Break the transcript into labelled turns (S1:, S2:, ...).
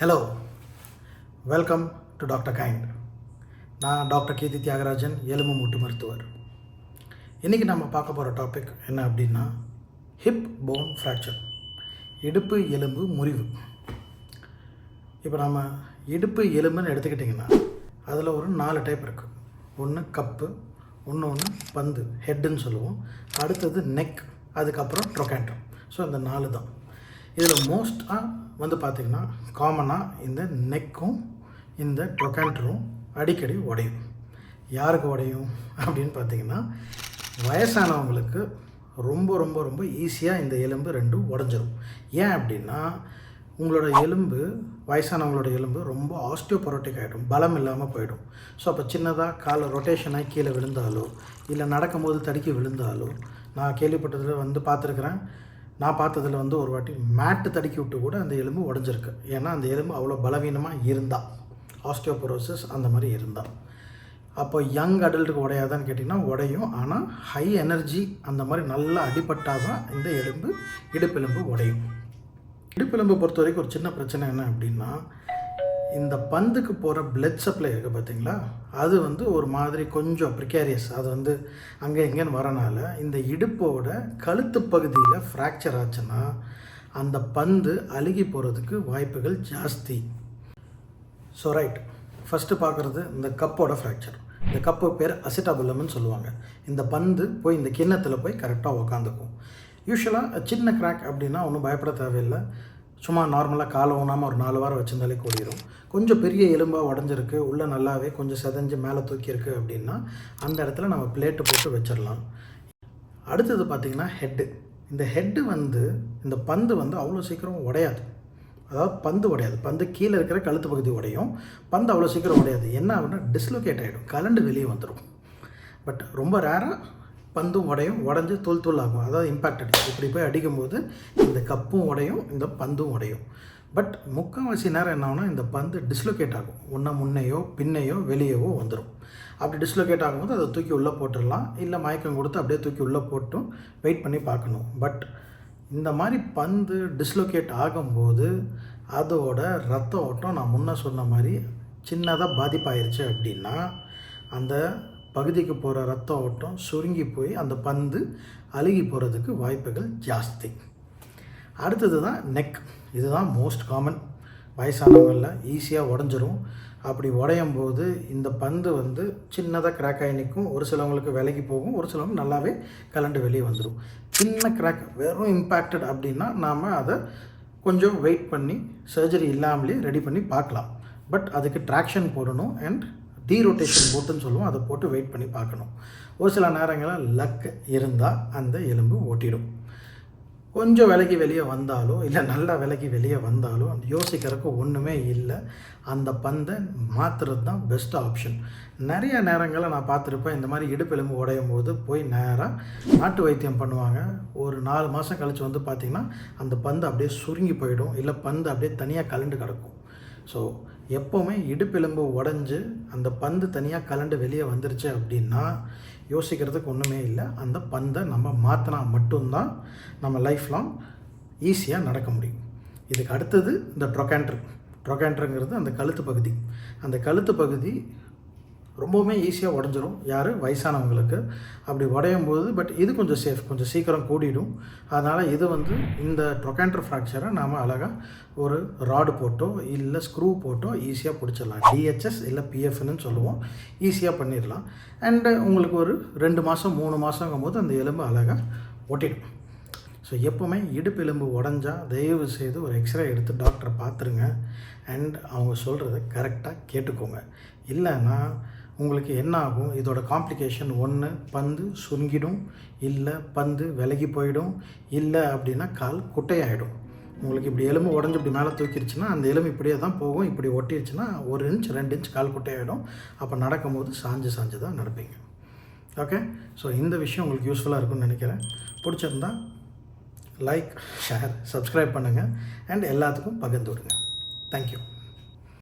S1: Hello welcome to doctor kind நான் doctor Keerthi Thiyagarajan எலும்பு மூட்டு மருத்துவர். இன்றைக்கி நம்ம பார்க்க போகிற டாபிக் என்ன அப்படின்னா ஹிப் போன் ஃப்ராக்சர் இடுப்பு எலும்பு முறிவு. இப்போ நம்ம இடுப்பு எலும்புன்னு எடுத்துக்கிட்டிங்கன்னா அதில் ஒரு நாலு டைப் இருக்குது ஒன்று கப்பு ஒன்று ஒன்று பந்து ஹெட்டுன்னு சொல்லுவோம். அடுத்தது நெக் அதுக்கப்புறம் ட்ரொகேண்ட்ரம் ஸோ இந்த நாலு தான். இதில் மோஸ்ட்டாக வந்து பார்த்திங்கன்னா காமனாக இந்த நெக்கும் இந்த ட்ரொகேண்ட்ரும் அடிக்கடி உடையும். யாருக்கு உடையும்? அப்படின்னு பார்த்தீங்கன்னா வயசானவங்களுக்கு ரொம்ப ரொம்ப ரொம்ப ஈஸியாக இந்த எலும்பு ரெண்டும் உடஞ்சிரும். ஏன் அப்படின்னா உங்களோட எலும்பு வயசானவங்களோட எலும்பு ரொம்ப ஆஸ்டியோபரோட்டிக் ஆகிடும் பலம் இல்லாமல் போயிடும். ஸோ அப்போ சின்னதாக காலை ரொட்டேஷனாக கீழே விழுந்தாலோ இல்லை நடக்கும்போது தடுக்கி விழுந்தாலோ நான் கேள்விப்பட்டதில் வந்து பார்த்துருக்குறேன் நான் பார்த்ததில் வந்து ஒரு வாட்டி மேட்டு தடுக்கி விட்டு கூட அந்த எலும்பு உடஞ்சிருக்கு. ஏன்னா அந்த எலும்பு அவ்வளோ பலவீனமாக இருந்தா. ஆஸ்டியோபரோசிஸ் அந்த மாதிரி இருந்தால் அப்போ யங் அடல்ட்டுக்கு உடையாதான்னு கேட்டிங்கன்னா உடையும். ஆனால் ஹை எனர்ஜி அந்த மாதிரி நல்லா அடிபட்டால் தான் இந்த எலும்பு இடுப்பெலும்பு உடையும். இடுப்பெலும்பு பொறுத்த வரைக்கும் ஒரு சின்ன பிரச்சனை என்ன அப்படின்னா இந்த பந்துக்கு போகிற பிளட் சப்ளை இருக்குது பார்த்தீங்களா அது வந்து ஒரு மாதிரி கொஞ்சம் ப்ரிகேரியஸ் அது வந்து அங்கே இங்கேன்னு வரனால இந்த இடுப்போட கழுத்து பகுதியில் ஃப்ராக்சர் ஆச்சுன்னா அந்த பந்து அழுகி போகிறதுக்கு வாய்ப்புகள் ஜாஸ்தி. ஸோ ரைட் ஃபஸ்ட்டு பார்க்குறது இந்த கப்போட ஃப்ராக்சர் இந்த கப்பு பேர் அசிட்டாபுலம்னு சொல்லுவாங்க. இந்த பந்து போய் இந்த கிண்ணத்தில் போய் கரெக்டாக உக்காந்துக்கும். யூஸ்வலாக சின்ன கிராக் அப்படின்னா ஒன்றும் பயப்பட தேவையில்லை. சும்மா நார்மலாக காலை ஊனாமல் ஒரு நாலு வாரம் வச்சிருந்தாலே கூடிரும். கொஞ்சம் பெரிய எலும்பாக உடஞ்சிருக்கு உள்ளே நல்லாவே கொஞ்சம் செதஞ்சு மேலே தூக்கியிருக்கு அப்படின்னா அந்த இடத்துல நம்ம பிளேட்டு போட்டு வச்சிடலாம் அடுத்தது பார்த்திங்கன்னா ஹெட்டு இந்த ஹெட்டு வந்து இந்த பந்து வந்து அவ்வளோ சீக்கிரம் உடையாது. அதாவது பந்து உடையாது. பந்து கீழே இருக்கிற கழுத்து பகுதி உடையும். பந்து அவ்வளோ சீக்கிரம் உடையாது. என்ன ஆகுனா டிஸ்லொகேட் ஆகிடும் கலண்டு வெளியே வந்துடும் பட் ரொம்ப ரேராக பந்தும் உடையும் உடஞ்சி தூள் தூள் ஆகும். அதாவது இம்பேக்ட் அடிக்கும். இப்படி போய் அடிக்கும்போது இந்த கப்பும் உடையும் இந்த பந்தும் உடையும். பட் முக்கால்வாசி நேரம் என்ன ஆகும்னா இந்த பந்து டிஸ்லொகேட் ஆகும். ஒன்றா முன்னையோ பின்னையோ வெளியேவோ வந்துடும் அப்படி டிஸ்லொகேட் ஆகும்போது அதை தூக்கி உள்ளே போட்டுடலாம். இல்லை மயக்கம் கொடுத்து அப்படியே தூக்கி உள்ளே போட்டும் வெயிட் பண்ணி பார்க்கணும். பட் இந்த மாதிரி பந்து டிஸ்லொகேட் ஆகும்போது அதோட ரத்த ஓட்டம் நான் முன்னே சொன்ன மாதிரி சின்னதாக பாதிப்பாயிருச்சு அப்படின்னா அந்த பகுதிக்கு போகிற ரத்த ஓட்டம் சுருங்கி போய் அந்த பந்து அழுகி போகிறதுக்கு வாய்ப்புகள் ஜாஸ்தி. அடுத்தது தான் நெக் இதுதான் மோஸ்ட் காமன் வயசானவங்களில் ஈஸியாக உடஞ்சிரும். அப்படி உடையும் போது இந்த பந்து வந்து சின்னதாக கிராக் ஆகி நிற்கும் ஒரு சிலவங்களுக்கு விலகி போகும். ஒரு சிலவங்க நல்லாவே கலண்டு வெளியே வந்துடும் சின்ன கிராக் வெறும் இம்பேக்டட் அப்படின்னா நாம் அதை கொஞ்சம் வெயிட் பண்ணி சர்ஜரி இல்லாமலே ரெடி பண்ணி பார்க்கலாம். பட் அதுக்கு ட்ராக்ஷன் போடணும் அண்ட் டீரோட்டேஷன் போட்டுன்னு சொல்லுவோம். அதை போட்டு வெயிட் பண்ணி பார்க்கணும். ஒரு சில நேரங்களில் லக் இருந்தால் அந்த எலும்பு ஓட்டிடும் கொஞ்சம் விலைக்கு வெளியே வந்தாலோ இல்லை நல்லா விலைக்கு வெளியே வந்தாலோ யோசிக்கிறதுக்கு ஒன்றுமே இல்லை. அந்த பந்தை மாற்றுறது தான் பெஸ்ட் ஆப்ஷன் நிறைய நேரங்களில் நான் பார்த்துருப்பேன் இந்த மாதிரி இடுப்பெலும்பு உடையும் போது போய் நேராக நாட்டு வைத்தியம் பண்ணுவாங்க. ஒரு நாலு மாதம் கழித்து வந்து பார்த்திங்கன்னா அந்த பந்து அப்படியே சுருங்கி போயிடும். இல்லை பந்து அப்படியே தனியாக கலண்டு கிடக்கும். ஸோ எப்போவுமே இடுப்பெலும்பு உடஞ்சி அந்த பந்து தனியாக கலண்டு வெளியே வந்துருச்சு அப்படின்னா யோசிக்கிறதுக்கு ஒன்றுமே இல்லை. அந்த பந்தை நம்ம மாற்றினா மட்டும்தான் நம்ம லைஃப் லாங் ஈஸியாக நடக்க முடியும். இதுக்கு அடுத்தது இந்த ட்ரொகேண்ட்ரு ட்ரொகேண்ட்ருங்கிறது அந்த கழுத்து பகுதி. அந்த கழுத்து பகுதி ரொம்பவுமே ஈஸியாக உடஞ்சிரும். யார்? வயசானவங்களுக்கு. அப்படி உடையும் போது பட் இது கொஞ்சம் சேஃப் கொஞ்சம் சீக்கிரம் கூடிடும். அதனால் இது வந்து இந்த ட்ரொகேண்டர் ஃப்ராக்சரை நாம் அழகாக ஒரு ராடு போட்டோ இல்லை ஸ்க்ரூ போட்டோ ஈஸியாக பிடிச்சிடலாம். டிஹெச்எஸ் இல்லை பிஎஃப்னு சொல்லுவோம். ஈஸியாக பண்ணிடலாம். அண்டு உங்களுக்கு ஒரு ரெண்டு மாதம் மூணு மாதங்கும் போது அந்த எலும்பு அழகாக ஒட்டிடும். ஸோ எப்போவுமே இடுப்பு எலும்பு உடஞ்சா தயவு செய்து ஒரு எக்ஸ்ரே எடுத்து டாக்டரை பார்த்துருங்க அண்ட் அவங்க சொல்கிறத கரெக்டாக கேட்டுக்கோங்க. இல்லைன்னா உங்களுக்கு என்ன ஆகும்? இதோட காம்ப்ளிகேஷன் ஒன்று பந்து சுருங்கிடும் இல்லை பந்து விலகி போயிடும் இல்லை அப்படின்னா கால் குட்டையாயிடும். உங்களுக்கு இப்படி எலும்பு உடஞ்சி இப்படி மேலே தூக்கிடுச்சுன்னா அந்த எலும்பு இப்படியே தான் போகும். இப்படி ஒட்டிடுச்சுன்னா ஒரு இன்ச் ரெண்டு இன்ச் கால் குட்டையாயிடும். அப்போ நடக்கும்போது சாஞ்சு சாஞ்சு தான் நடப்பீங்க. ஓகே ஸோ இந்த விஷயம் உங்களுக்கு யூஸ்ஃபுல்லாக இருக்கும்னு நினைக்கிறேன். பிடிச்சிருந்தா லைக் ஷேர் சப்ஸ்கிரைப் பண்ணுங்கள் அண்ட் எல்லாத்துக்கும் பகிர்ந்து விடுங்க. தேங்க்யூ